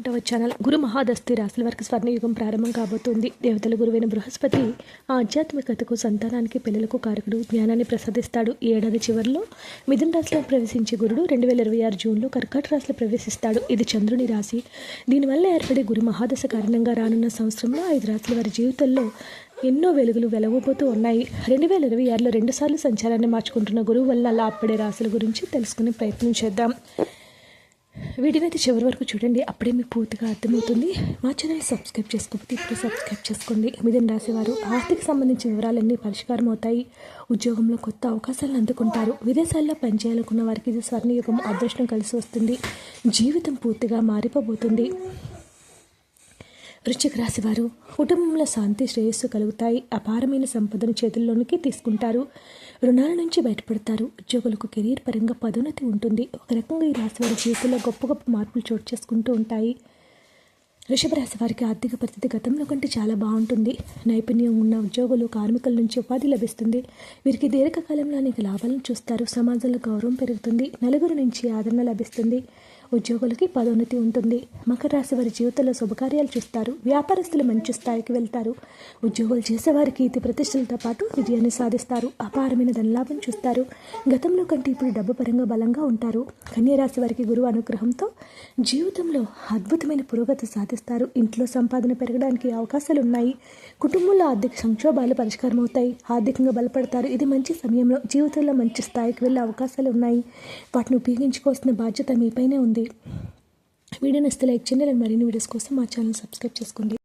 ఒకటవ ఛానల్ గురు మహాదస్తి రాశుల వరకు స్వర్ణయుగం ప్రారంభం కాబోతుంది. దేవతల గురువైన బృహస్పతి ఆధ్యాత్మికతకు సంతానానికి పిల్లలకు కారకుడు జ్ఞానాన్ని ప్రసాదిస్తాడు. ఈ ఏడాది చివరిలో మిథున రాశిలో ప్రవేశించే గురుడు రెండు వేల ఇరవై ఆరు జూన్లో కర్కాట రాశిలో ప్రవేశిస్తాడు. ఇది చంద్రుని రాశి. దీనివల్ల ఏర్పడే గురు మహాదశ కారణంగా రానున్న సంవత్సరంలో ఐదు రాశుల వారి జీవితంలో ఎన్నో వెలుగులు వెలవబోతూ ఉన్నాయి. రెండు వేల ఇరవై ఆరులో రెండుసార్లు సంచారాన్ని మార్చుకుంటున్న గురువు వల్ల లాభపడే రాశుల గురించి తెలుసుకునే ప్రయత్నం చేద్దాం. వీడినైతే చివరి వరకు చూడండి. అప్పుడే మీకు పూర్తిగా అర్థమవుతుంది. మా ఛానల్ సబ్స్క్రైబ్ చేసుకోకపోతే ఇప్పుడు సబ్స్క్రైబ్ చేసుకోండి. మిథున రాసేవారు ఆర్థిక సంబంధించిన వివరాలన్నీ పరిష్కారం అవుతాయి. ఉద్యోగంలో కొత్త అవకాశాలను అందుకుంటారు. విదేశాల్లో పనిచేయాలనుకున్న వారికి ఇది స్వర్ణయుగం అదృష్టం కలిసి వస్తుంది. జీవితం పూర్తిగా మారిపోబోతుంది. వృశ్చిక రాశి వారు కుటుంబంలో శాంతి శ్రేయస్సు కలుగుతాయి అపారమైన సంపదను చేతుల్లోనికి తీసుకుంటారు రుణాల నుంచి బయటపడతారు ఉద్యోగులకు కెరీర్ పరంగా పదోన్నతి ఉంటుంది. ఒక రకంగా ఈ రాశి వారి జీవితంలో గొప్ప గొప్ప మార్పులు చోటు చేసుకుంటూ ఉంటాయి. వృషభ రాశి వారికి ఆర్థిక పరిస్థితి గతంలో కంటే చాలా బాగుంటుంది. నైపుణ్యం ఉన్న ఉద్యోగులు కార్మికుల నుంచి ఉపాధి లభిస్తుంది. వీరికి దీర్ఘకాలంలో అనేక లాభాలను చూస్తారు. సమాజంలో గౌరవం పెరుగుతుంది. నలుగురు నుంచి ఆదరణ లభిస్తుంది. ఉద్యోగులకి పదోన్నతి ఉంటుంది. మకర రాశి వారి జీవితంలో శుభకార్యాలు చూస్తారు. వ్యాపారస్తులు మంచి స్థాయికి వెళ్తారు. ఉద్యోగులు చేసేవారికి ఇది ప్రతిష్టలతో పాటు విజయాన్ని సాధిస్తారు. అపారమైన ధనలాభం చూస్తారు. గతంలో కంటే ఇప్పుడు డబ్బు పరంగా బలంగా ఉంటారు. కన్యా రాశి వారికి గురువు అనుగ్రహంతో జీవితంలో అద్భుతమైన పురోగతి సాధిస్తారు. ఇంట్లో సంపాదన పెరగడానికి అవకాశాలు ఉన్నాయి. కుటుంబంలో ఆర్థిక సంక్షోభాలు పరిష్కారం అవుతాయి. ఆర్థికంగా బలపడతారు. ఇది మంచి సమయంలో జీవితంలో మంచి స్థాయికి వెళ్ళే అవకాశాలు ఉన్నాయి. వాటిని ఉపయోగించుకోవాల్సిన బాధ్యత మీపైనే ఉంది. వీడియో నచ్చితే లైక్ చేయండి మరిన్ని వీడియోస్ కోసం మా ఛానల్ సబ్స్క్రైబ్ చేసుకోండి.